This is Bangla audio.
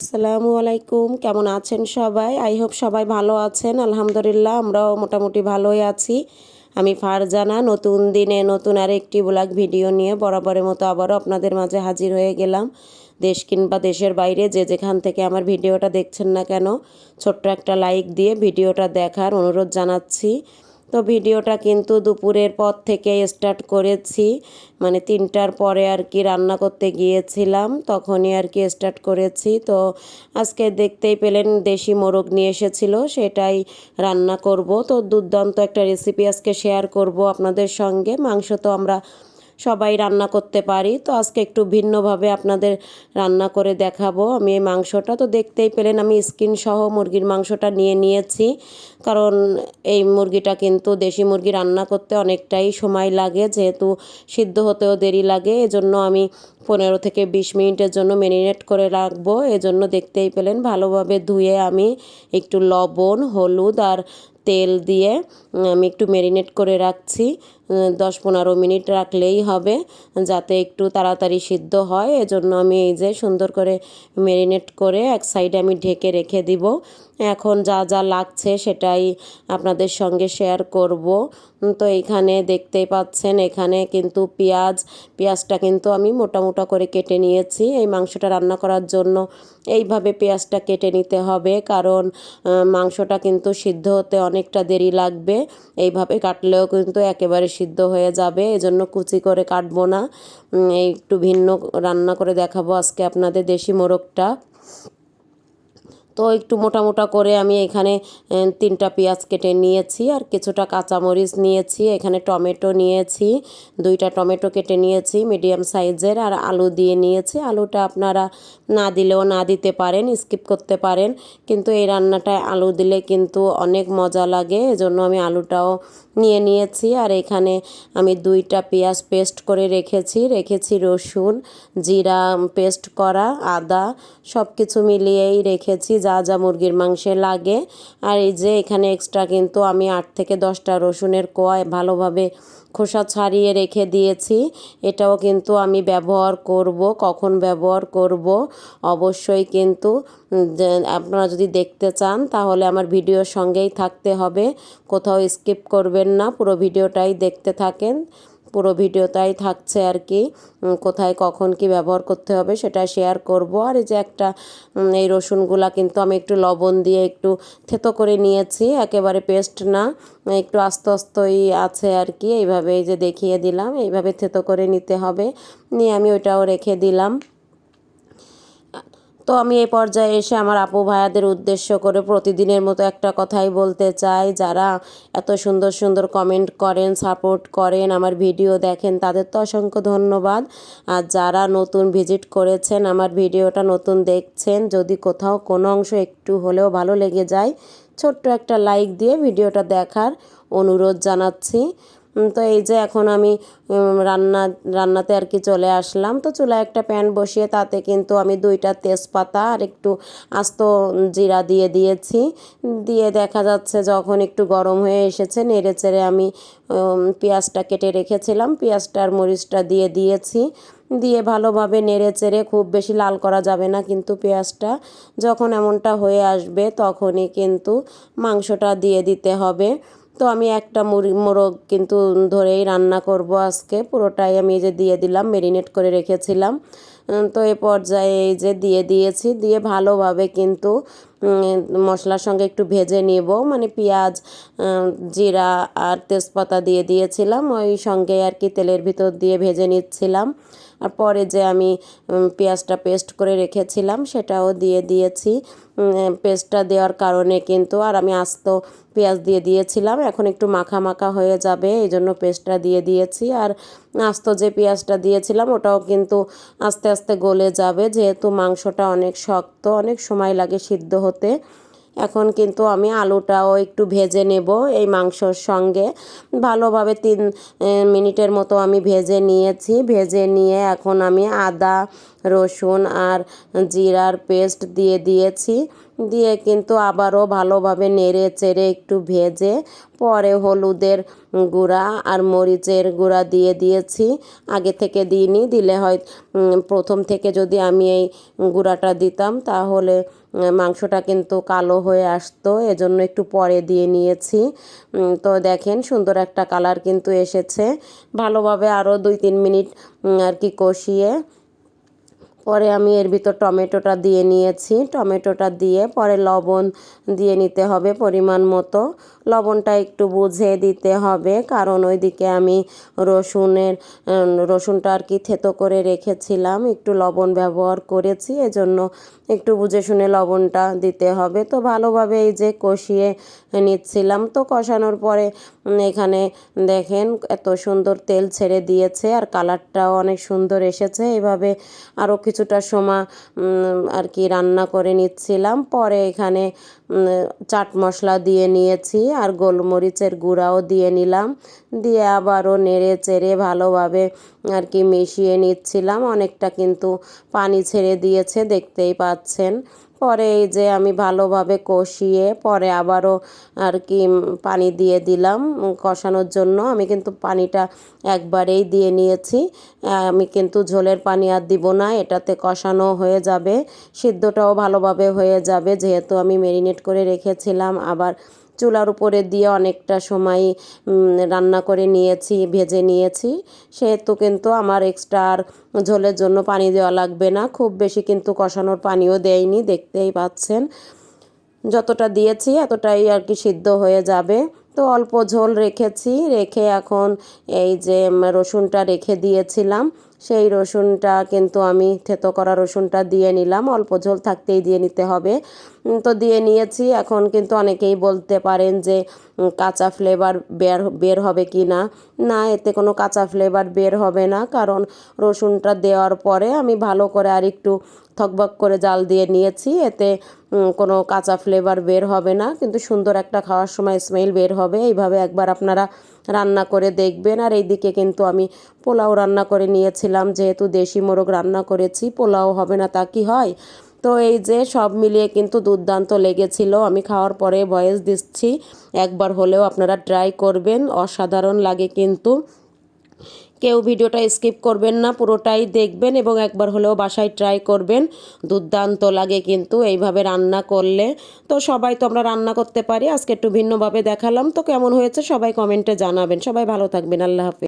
আসসালামু আলাইকুম, কেমন আছেন সবাই? আই হোপ সবাই ভালো আছেন। আলহামদুলিল্লাহ, আমরাও মোটামুটি ভালোই আছি। আমি ফারজানা, নতুন দিনে নতুন আর একটি ব্লগ ভিডিও নিয়ে বরাবরের মতো আবারও আপনাদের মাঝে হাজির হয়ে গেলাম। দেশ কিংবা দেশের বাইরে যে যেখান থেকে আমার ভিডিওটা দেখছেন না কেন, ছোট্ট একটা লাইক দিয়ে ভিডিওটা দেখার অনুরোধ জানাচ্ছি। তো ভিডিওটা কিন্তু দুপুরের পর থেকে স্টার্ট করেছি। মানে তিনটার পরে আর কি রান্না করতে গিয়েছিলাম, তখনই আর কি স্টার্ট করেছি। তো আজকে দেখতেই পেলেন দেশি মোরগ নিয়ে এসেছিল, সেটাই রান্না করব। তো দুর্দান্ত একটা রেসিপি আজকে শেয়ার করব আপনাদের সঙ্গে। মাংস তো আমরা সবাই রান্না করতে পারি। তো আজকে একটু ভিন্নভাবে আপনাদের রান্না করে দেখাবো। আমি এই মাংসটা, তো দেখতেই পেলেন আমি স্কিন সহ মুরগির মাংসটা নিয়ে নিয়েছি। কারণ এই মুরগিটা কিন্তু দেশি মুরগি রান্না করতে অনেকটাই সময় লাগে, যেহেতু সিদ্ধ হতেও দেরি লাগে। এজন্য আমি পনেরো থেকে বিশ মিনিটের জন্য ম্যারিনেট করে রাখব। এজন্য দেখতেই পেলেন ভালোভাবে ধুয়ে আমি একটু লবণ, হলুদ আর তেল দিয়ে আমি একটু ম্যারিনেট করে রাখছি। দশ পনেরো মিনিট রাখলেই হবে যাতে একটু তাড়াতাড়ি সিদ্ধ হয়। এজন্য আমি এই যে সুন্দর করে ম্যারিনেট করে এক সাইডে আমি ঢেকে রেখে দিব। এখন যা যা লাগছে সেটাই আপনাদের সঙ্গে শেয়ার করব। তো এইখানে দেখতেই পাচ্ছেন, এখানে কিন্তু পেঁয়াজ, পেঁয়াজটা কিন্তু আমি মোটা মোটা করে কেটে নিয়েছি। এই মাংসটা রান্না করার জন্য এইভাবে পেঁয়াজটা কেটে নিতে হবে, কারণ মাংসটা কিন্তু সিদ্ধ হতে অনেকটা দেরি লাগবে। এইভাবে কাটলেও কিন্তু একেবারে সিদ্ধ হয়ে যাবে, এজন্য কুচি করে কাটবো না। একটু ভিন্ন রান্না করে দেখাবো আজকে আপনাদের দেশি মোরগটা। তো একটু মোটা মোটা করে আমি এখানে তিনটা পেঁয়াজ কেটে নিয়েছি আর কিছুটা কাঁচামরিচ নিয়েছি, এখানে টমেটো নিয়েছি, দুইটা টমেটো কেটে নিয়েছি, মিডিয়াম সাইজের আর আলু দিয়ে নিয়েছি। আলুটা আপনারা না দিলেও না দিতে পারেন, স্কিপ করতে পারেন, কিন্তু এই রান্নাটায় আলু দিলে কিন্তু অনেক মজা লাগে, এজন্য আমি আলুটাও নিয়ে নিয়েছি। আর এখানে আমি দুইটা পেঁয়াজ পেস্ট করে রেখেছি রেখেছি রসুন, জিরা পেস্ট করা, আদা সব কিছু মিলিয়েই রেখেছি। যা যা মুরগির মাংসে লাগে। আর এই যে এখানে এক্সট্রা কিন্তু আমি আট থেকে দশটা রসুনের কোয়া ভালোভাবে খোসা ছাড়িয়ে রেখে দিয়েছি। এটাও কিন্তু আমি ব্যবহার করব, কখন ব্যবহার করব, অবশ্যই কিন্তু আপনারা যদি দেখতে চান তাহলে আমার ভিডিওর সঙ্গেই থাকতে হবে। কোথাও স্কিপ করবেন না, পুরো ভিডিওটাই দেখতে থাকেন। পুরো ভিডিওটাই থাকছে আর কি কোথায় কখন কি ব্যবহার করতে হবে সেটা শেয়ার করব। আর এই যে একটা এই রসুনগুলা কিন্তু আমি একটু লবণ দিয়ে একটু থেতো করে নিয়েছি, একেবারে পেস্ট না, একটু আস্তে আস্তই আছে আর কি এইভাবে এই যে দেখিয়ে দিলাম, এইভাবে থেতো করে নিতে হবে, নিয়ে আমি ওইটাও রেখে দিলাম। তো আমি এই পর্যায়ে এসে আমার আপু ভাইয়াদের উদ্দেশ্য করে প্রতিদিনের মতো একটা কথাই বলতে চাই। যারা এত সুন্দর সুন্দর কমেন্ট করেন সাপোর্ট করেন, আমার ভিডিও দেখেন, তাদের তো অসংখ্য ধন্যবাদ। আর যারা নতুন ভিজিট করেছেন, আমার ভিডিওটা নতুন দেখছেন, যদি কোথাও কোনো অংশ একটু হলেও ভালো লেগে যায়, ছোট্ট একটা লাইক দিয়ে ভিডিওটা দেখার অনুরোধ জানাচ্ছি। তো এই যে এখন আমি রান্না, রান্নাতে আর কি চলে আসলাম। তো চুলায় একটা প্যান বসিয়ে তাতে কিন্তু আমি দুইটা তেজপাতা আর একটু আস্ত জিরা দিয়ে দিয়েছি। দিয়ে দেখা যাচ্ছে যখন একটু গরম হয়ে এসেছে, নেড়ে চেড়ে আমি পেঁয়াজটা কেটে রেখেছিলাম। পেঁয়াজটার মরিচটা দিয়ে দিয়েছি। দিয়ে ভালোভাবে নেড়ে চেড়ে খুব বেশি লাল করা যাবে না কিন্তু পেঁয়াজটা যখন এমনটা হয়ে আসবে তখনই কিন্তু মাংসটা দিয়ে দিতে হবে। তো আমি একটা মুরগি মোরগ কিন্তু ধরেই রান্না করব আজকে। পুরোটাই আমি যে দিয়ে দিলাম মেরিনেট করে রেখেছিলাম। তো এ পর্যায়ে এই যে দিয়ে দিয়েছি, দিয়ে ভালোভাবে কিন্তু মশলার সঙ্গে একটু ভেজে নেব। মানে পেঁয়াজ জিরা আর তেজপাতা দিয়ে দিয়েছিলাম। ওই সঙ্গে আর কি তেলের ভিতর দিয়ে ভেজে নিচ্ছিলাম। আর পরে যে আমি পেঁয়াজটা পেস্ট করে রেখেছিলাম, সেটাও দিয়ে দিয়েছি। পেস্টটা দেওয়ার কারণে কিন্তু আর আমি আস্ত পেঁয়াজ দিয়ে দিয়েছিলাম। এখন একটু মাখা মাখা হয়ে যাবে, এই জন্য পেস্টটা দিয়ে দিয়েছি। আর আস্ত যে পেঁয়াজটা দিয়েছিলাম, ওটাও কিন্তু আস্তে আস্তে গলে যাবে, যেহেতু মাংসটা অনেক শক্ত, অনেক সময় লাগে সিদ্ধ হতে। এখন কিন্তু আমি আলুটাও একটু ভেজে নেব এই মাংসর সঙ্গে। ভালোভাবে তিন মিনিটের মতো আমি ভেজে নিয়েছি। ভেজে নিয়ে এখন আমি আদা, রসুন আর জিরার পেস্ট দিয়ে দিয়েছি। দিয়ে কিন্তু আবারও ভালোভাবে নেড়ে চেড়ে একটু ভেজে পরে হলুদের গুঁড়া আর মরিচের গুঁড়া দিয়ে দিয়েছি। আগে থেকে দিইনি, দিলে হয় প্রথম থেকে যদি আমি এই গুঁড়াটা দিতাম তাহলে মাংসটা কিন্তু কালো হয়ে আসতো, এজন্য একটু পরে দিয়ে নিয়েছি। তো দেখেন সুন্দর একটা কালার কিন্তু এসেছে। ভালোভাবে আরও দুই তিন মিনিট আর কি কষিয়ে পরে আমি এর ভিতর টমেটোটা দিয়ে নিয়েছি। টমেটোটা দিয়ে পরে লবণ দিয়ে নিতে হবে পরিমাণ মতো। লবণটা একটু বুঝে দিতে হবে, কারণ ওইদিকে আমি রসুনের রসুনটা আর কি থেতো করে রেখেছিলাম। একটু লবণ ব্যবহার করেছি, এজন্য একটু বুঝে শুনে লবণটা দিতে হবে। তো ভালোভাবে এই যে কষিয়ে নিচ্ছিলাম। তো কষানোর পরে এখানে দেখেন এত সুন্দর তেল ছেড়ে দিয়েছে আর কালারটাও অনেক সুন্দর এসেছে। এভাবে আরও কিছুটা সময় আর কি রান্না করে নিচ্ছিলাম। পরে এখানে চাট মশলা দিয়ে নিয়েছি আর গোলমরিচের গুঁড়াও দিয়ে নিলাম। দিয়ে আবারও নেড়ে চেড়ে ভালোভাবে, আর কি মিশিয়ে নিচ্ছিলাম। অনেকটা কিন্তু পানি ছেড়ে দিয়েছে, দেখতেই পাচ্ছেন পরে এই যে আমি ভালোভাবে কষিয়ে পরে আবারও আর কি পানি দিয়ে দিলাম কষানোর জন্য। আমি কিন্তু পানিটা একবারেই দিয়ে নিয়েছি। আমি কিন্তু ঝোলের পানি আর দিব না, এটাতে কষানো হয়ে যাবে, সিদ্ধটাও ভালোভাবে হয়ে যাবে। যেহেতু আমি মেরিনেট করে রেখেছিলাম, আবার চুলার উপরে দিয়ে অনেকটা সময় রান্না করে নিয়েছি, ভেজে নিয়েছি। সেহেতু কিন্তু আমার এক্সট্রা আর ঝোলের জন্য পানি দেওয়া লাগবে না। খুব বেশি কিন্তু কষানোর পানিও দেয়নি, দেখতেই পাচ্ছেন। যতটা দিয়েছি এতটাই আর কি সিদ্ধ হয়ে যাবে। তো অল্প ঝোল রেখেছি, রেখে এখন এই যে রসুনটা রেখে দিয়েছিলাম। সেই রসুনটা কিন্তু আমি থেতো করা রসুনটা দিয়ে নিলাম। অল্প ঝোল থাকতেই দিয়ে নিতে হবে। তো দিয়ে নিয়েছি। এখন কিন্তু অনেকেই বলতে পারেন যে কাঁচা ফ্লেভার বের বের হবে কি না? না, এতে কোনো কাঁচা ফ্লেভার বের হবে না। কারণ রসুনটা দেওয়ার পরে আমি ভালো করে আর একটু থকবক করে জাল দিয়ে নিয়েছি। এতে কোনো কাঁচা ফ্লেভার বের হবে না। কিন্তু সুন্দর একটা খাওয়ার সময় স্মেল বের হবে। এইভাবে একবার আপনারা রান্না করে দেখবেন। আর এইদিকে কিন্তু আমি পোলাও রান্না করে নিয়েছিলাম। যেহেতু দেশি মোরগ রান্না করেছি, পোলাও হবে না তা কি হয়? তো এই যে সব মিলিয়ে কিন্তু দুর্দান্ত লেগেছিল। আমি খাওয়ার পরে ভয়েস দিচ্ছি, একবার হলেও আপনারা ট্রাই করবেন, অসাধারণ লাগে কিন্তু। কেউ ভিডিওটা স্কিপ করবেন না, পুরোটাই দেখবেন এবং একবার হলেও বাসায় ট্রাই করবেন, দুর্দান্ত লাগে কিন্তু এইভাবে রান্না করলে। তো সবাই তো আমরা রান্না করতে পারি, আজকে একটু ভিন্নভাবে দেখালাম। তো কেমন হয়েছে সবাই কমেন্টে জানাবেন। সবাই ভালো থাকবেন, আল্লাহ হাফিজ।